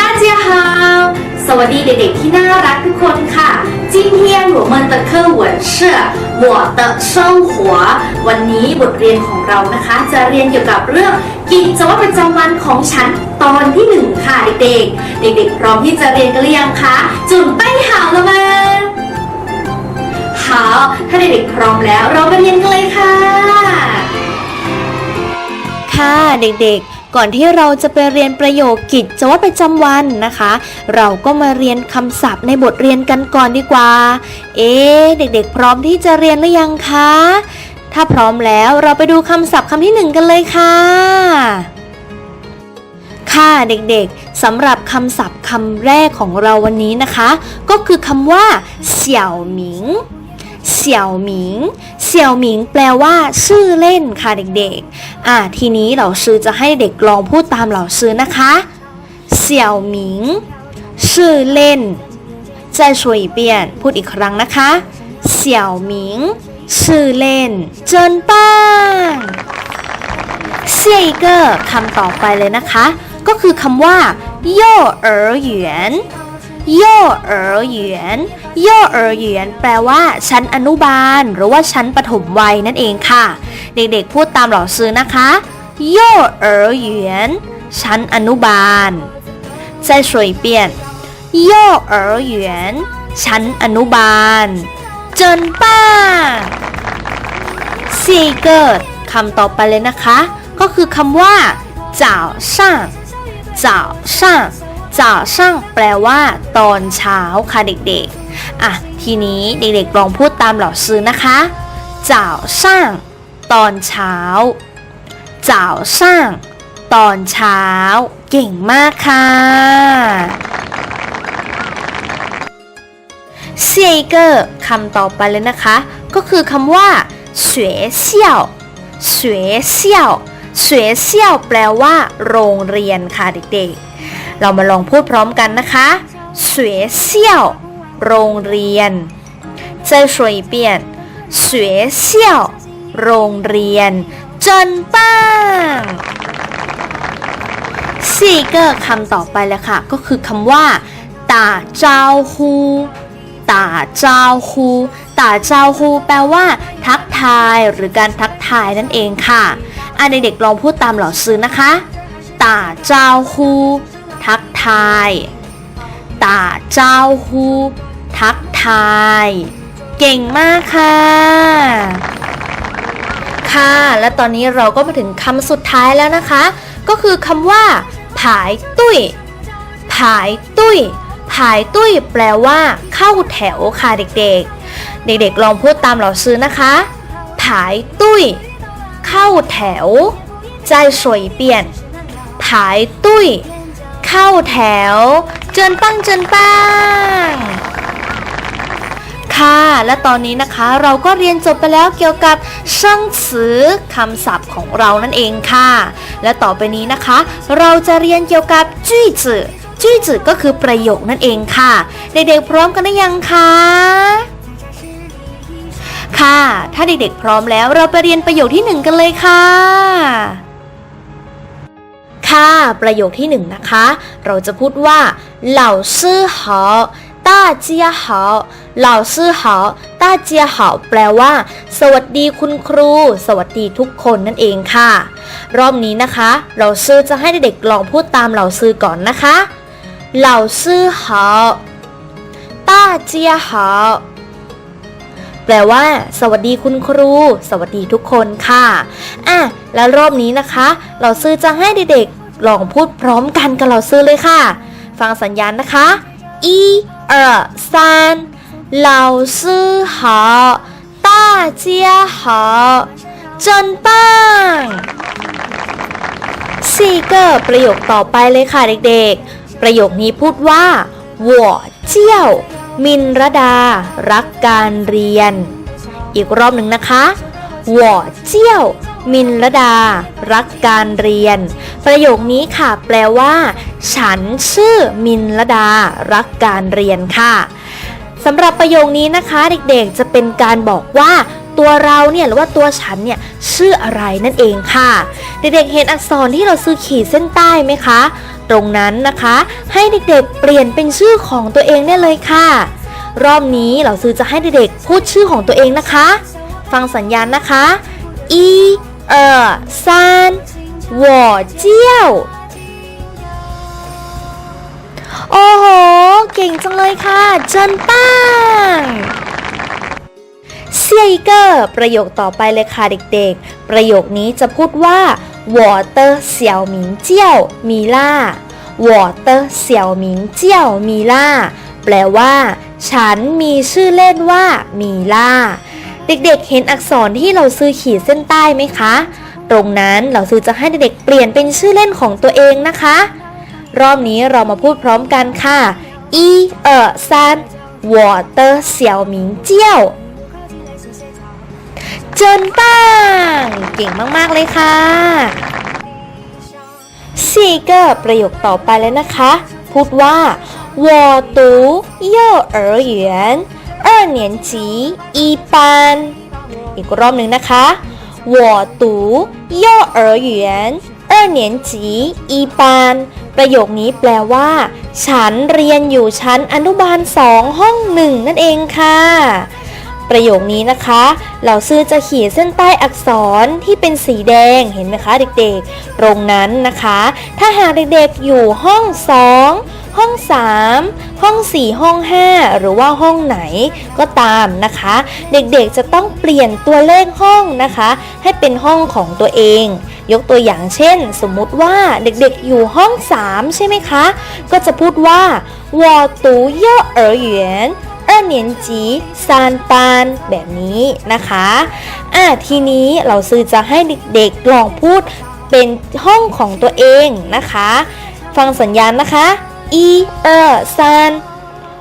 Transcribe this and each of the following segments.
大家好สวัสดีเด็กๆที่น่ารักทุกคนค่ะ今天我们的课文是我的生活วันนี้บทเรียนของเรานะคะ จะเรียนเกี่ยวกับเรื่องกิจวัตรประจำวันของฉันตอนที่หนึ่งค่ะเด็กๆ เด็กๆ พร้อมที่จะเรียนกันหรือยังคะจุ่มไปหาวแล้วมา好ถ้าเด็กๆพร้อมแล้วเราไปเรียนกันเลยค่ะ ค่ะเด็กๆ ก่อนที่เราจะไปเรียนประโยคกิจวัตรประจำวันนะคะ เราก็มาเรียนคำศัพท์ในบทเรียนกันก่อนดีกว่า เอ๊ะเด็กๆ พร้อมที่จะเรียนหรือยังคะ ถ้าพร้อมแล้วเราไปดูคำศัพท์คำที่หนึ่งกันเลยค่ะ ค่ะเด็กๆสำหรับคำศัพท์คำแรกของเราวันนี้นะคะ ก็คือคำว่าเสี่ยวหมิงเสี่ยวหมิง เสี่ยวหมิงแปลว่า ชื่อเล่นค่ะเด็กๆ อ่ะทีนี้เหล่าซื้อจะให้เด็กลองพูดตามเหล่าซื้อนะคะ เสี่ยวหมิง ชื่อเล่น再说一遍พูดอีกครั้งนะคะ เสี่ยวหมิง ชื่อเล่น เจินป้างเสี่ยเกอร์คำต่อไปเลยนะคะ ก็คือคำว่าโย่เอ๋อหยวนโย่เอ๋อหยวน โย่เอ๋อหยวนแปลว่า ชั้นอนุบาล หรือว่าชั้นปฐมวัยนั่นเองค่ะ เด็กๆพูดตามเหล่าซื้อนะคะโย่เอ๋อหยวนชั้นอนุบาล再说一遍幼儿园ชั้นอนุบาล เจินป้าซีเกิดคำต่อไปเลยนะคะ ก็คือคำว่าจ่าวช่างจ่าวช่างจ่าวช่างแปลว่า ตอนเช้าค่ะเด็กๆ อ่ะ ทีนี้เด็กๆลองพูดตามเหล่าซื้อนะคะจ่าวช่างตอนเช้าจ่าวช่างตอนเช้า เก่งมากค่ะเซียเกอร์คำต่อไปเลยนะคะ ก็คือคำว่า学校学校学校แปลว่า โรงเรียนค่ะเด็กๆ เรามาลองพูดพร้อมกันนะคะ学校 โรงเรียน再说一遍学校โรงเรียนเจินป้างสี่เกอร์คำต่อไปเลยค่ะ ก็คือคำว่าตาเจ้าฮูตาเจ้าฮูตาเจ้าฮูแปลว่า ทักทายหรือการทักทายนั่นเองค่ะอ่ะเด็กๆลองพูดตามเหล่าซื้อนะคะตาเจ้าฮูทักทายตาเจ้าฮู ทักทาย เก่งมากค่ะ ค่ะ และตอนนี้เราก็มาถึงคำสุดท้ายแล้วนะคะ ก็คือคำว่า ผายตุ้ย ผายตุ้ย ผายตุ้ย แปลว่า เข้าแถวค่ะเด็กๆ เด็กๆ ลองพูดตามเหล่าซื้อนะคะ ผายตุ้ย เข้าแถวใจสวยเปลี่ยนผายตุ้ย เข้าแถว เจินปังเจินปัง ค่ะ และตอนนี้นะคะเราก็เรียนจบไปแล้วเกี่ยวกับช่างสือคำศัพท์ของเรานั่นเองค่ะ และต่อไปนี้นะคะ เราจะเรียนเกี่ยวกับจุ้ยจือจุ้ยจือก็คือประโยคนั่นเองค่ะเด็กๆพร้อมกันหรือยังคะค่ะ ถ้าเด็กๆพร้อมแล้วเราไปเรียนประโยคที่หนึ่งกันเลยค่ะ ค่ะ ประโยคที่หนึ่งนะคะ เราจะพูดว่าเหล่าซื่อหอ ต้าเจียหอเหล่าซื่อหอต้าเจียหอแปลว่า สวัสดีคุณครู สวัสดีทุกคนนั่นเองค่ะ รอบนี้นะคะ เราซื่อจะให้เด็กๆลองพูดตามเหล่าซื่อก่อนนะคะ เหล่าซื่อหอต้าเจียหอแปลว่า สวัสดีคุณครู สวัสดีทุกคนค่ะอะแล้วรอบนี้นะคะ เราซื้อจะให้เด็กๆลองพูดพร้อมกันกับเราซื้อเลยค่ะ ฟังสัญญาณนะคะ一二三老师好大家好真棒สี่ก็ประโยคต่อไปเลยค่ะเด็กๆ ประโยคนี้พูดว่า我เจียวมินรดา รักการเรียน อีกรอบหนึ่งนะคะ我เจียว มินรดา รักการเรียน ประโยคนี้ค่ะ แปลว่า ฉันชื่อมินรดา รักการเรียนค่ะสำหรับประโยคนี้นะคะเด็กๆจะเป็นการบอกว่าตัวเราเนี่ยหรือว่าตัวฉันเนี่ยชื่ออะไรนั่นเองค่ะ เด็กๆเห็นอักษรที่เราซื้อขีดเส้นใต้ไหมคะ ตรงนั้นนะคะ ให้เด็กๆเปลี่ยนเป็นชื่อของตัวเองได้เลยค่ะ รอบนี้เราซื้อจะให้เด็กๆพูดชื่อของตัวเองนะคะ ฟังสัญญาณนะคะ一二三我叫โอ้โห เก่งจังเลยค่ะเจินป้างเซียอีเกอร์ประโยคต่อไปเลยค่ะเด็กๆ ประโยคนี้จะพูดว่า我的小名叫米拉我的小名叫米拉แปลว่า ฉันมีชื่อเล่นว่ามีล่า เด็กๆ เห็นอักษรที่เราซื้อขีดเส้นใต้ไหมคะ ตรงนั้นเราซื้อจะให้เด็กๆ เปลี่ยนเป็นชื่อเล่นของตัวเองนะคะ รอบนี้เรามาพูดพร้อมกันค่ะ一二三我的小名叫เจินป้างเก่งมากๆเลยค่ะสี่ก็ประโยคต่อไปแล้วนะคะ พูดว่า我读幼儿园 二年级一班อีกรอบหนึ่งนะคะ我读幼儿园二年级一班ประโยคนี้แปลว่า ฉันเรียนอยู่ชั้นอนุบาลสองห้องหนึ่งนั่นเองค่ะ ประโยคนี้นะคะ เราซื้อจะขีดเส้นใต้อักษรที่เป็นสีแดงเห็นไหมคะเด็กๆ ตรงนั้นนะคะ ถ้าหากเด็กๆอยู่ห้อง 2 ห้อง 3 ห้อง 4 ห้อง 5 หรือว่าห้องไหนก็ตามนะคะ เด็กๆจะต้องเปลี่ยนตัวเลขห้องนะคะ ให้เป็นห้องของตัวเอง ยกตัวอย่างเช่น สมมุติว่าเด็กๆอยู่ห้อง 3 ใช่ไหมคะ ก็จะพูดว่า我读幼儿园二年级三班แบบนี้นะคะอ่ะทีนี้เราซื้อจะให้เด็กๆลองพูดเป็นห้องของตัวเองนะคะ ฟังสัญญาณนะคะ 一二三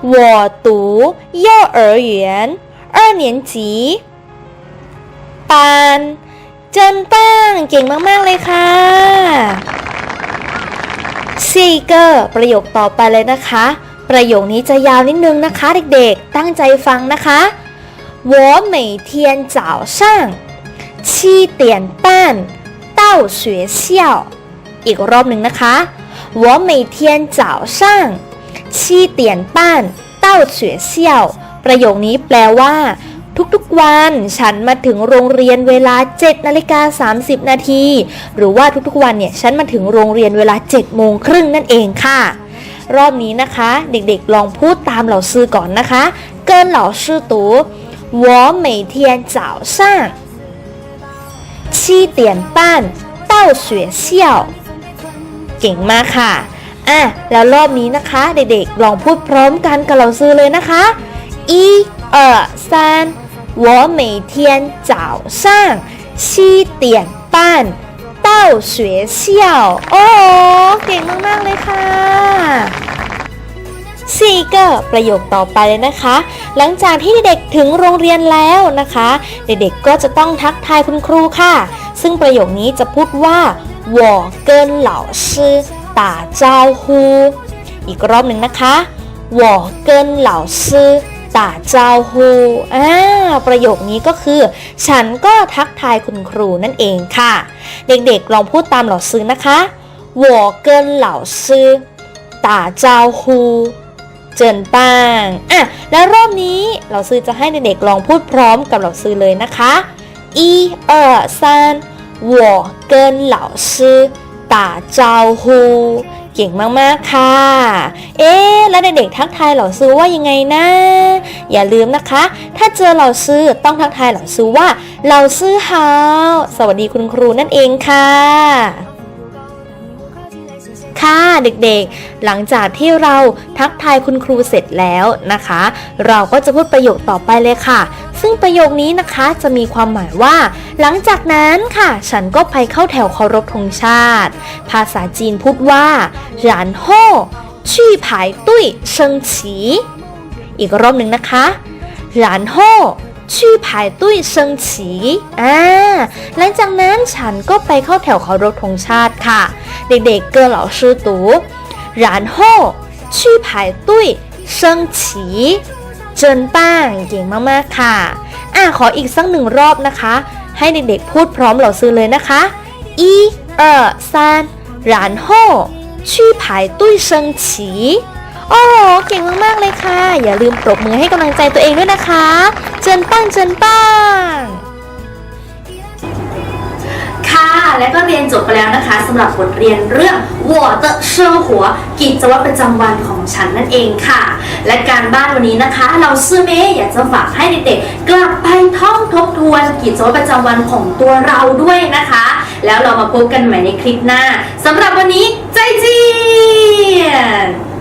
我读幼儿园二年级班เจินป้างเก่งมาก ๆ เลยค่ะซีเกอร์ประโยคต่อไปเลยนะคะ ประโยคนี้จะยาวนิดนึงนะคะเด็กๆ ตั้งใจฟังนะคะ我每天早上七点半到学校อีกรอบหนึ่งนะคะ 我每天早上七点半到学校ประโยคนี้แปลว่า ทุกๆวันฉันมาถึงโรงเรียนเวลา 7นาฬิกา30 นาที หรือว่าทุกๆวันเนี่ยฉันมาถึงโรงเรียนเวลา 7 โมงครึ่งนั่นเองค่ะ รอบนี้นะคะ เด็กๆลองพูดตามเหล่าซื้อก่อนนะคะ跟老师读我每天早上七点半到学校 เก่งมากค่ะ อ่ะ แล้วรอบนี้นะคะ เด็กๆ ลองพูดพร้อมกันกับเราซื้อเลยนะคะ一二三我每天早上七点半到学校โอ้โหเก่งมาก ๆ เลยค่ะ สี่ก็ประโยคต่อไปเลยนะคะ หลังจากที่เด็กๆถึงโรงเรียนแล้วนะคะ เด็กๆก็จะต้องทักทายคุณครูค่ะ ซึ่งประโยคนี้จะพูดว่า 我跟老师打招呼อีกรอบหนึ่งนะคะ我跟老师打招呼อ่าประโยคนี้ก็คือ ฉันก็ทักทายคุณครูนั่นเองค่ะ เด็กๆลองพูดตามเหล่าซื้อนะคะ我跟老师打招呼เจินป้างอ่ะแล้วรอบนี้เราซื้อจะให้เด็กๆลองพูดพร้อมกับเราซื้อเลยนะคะ一二三 我跟老师打招呼เก่งมากๆค่ะ เอ๊ะแล้วเด็กๆทักทายเหล่าซื้อว่ายังไงนะ อย่าลืมนะคะ ถ้าเจอเหล่าซื้อต้องทักทายเหล่าซื้อว่าเหล่าซื้อฮาวสวัสดีคุณครูนั่นเองค่ะ ค่ะเด็กๆ หลังจากที่เราทักทายคุณครูเสร็จแล้วนะคะ เราก็จะพูดประโยคต่อไปเลยค่ะ ซึ่งประโยคนี้นะคะจะมีความหมายว่า หลังจากนั้นค่ะ ฉันก็ไปเข้าแถวเคารพธงชาติ ภาษาจีนพูดว่าหลานโฮชี่ผายตุ้ยเชิงฉีอีกรอบหนึ่งนะคะหลานโฮ 后去排队升旗อ่าหลังจากนั้นฉันก็ไปเข้าแถวเคารพธงชาติค่ะ เด็กๆ跟老师读然后去排队升旗เจินป้างเก่งมากๆค่ะอ่ะ ขออีกสักหนึ่งรอบนะคะ ให้เด็กๆพูดพร้อมเหล่าซื้อเลยนะคะ一二三然后去排队升旗โอ้โหเก่งมากๆเลยค่ะ อย่าลืมปรบมือให้กำลังใจตัวเองด้วยนะคะ เจนปังเจนปังค่ะ และก็เรียนจบไปแล้วนะคะสำหรับบทเรียนเรื่องวัวเตอร์เชอหัว กิจวัตรประจำวันของฉันนั่นเองค่ะ และการบ้านวันนี้นะคะ เราซื้อเมย์อยากจะฝากให้เด็กๆกลับไปท่องทบทวน กิจวัตรประจำวันของตัวเราด้วยนะคะ แล้วเรามาพบกันใหม่ในคลิปหน้าสำหรับวันนี้ใจเจีน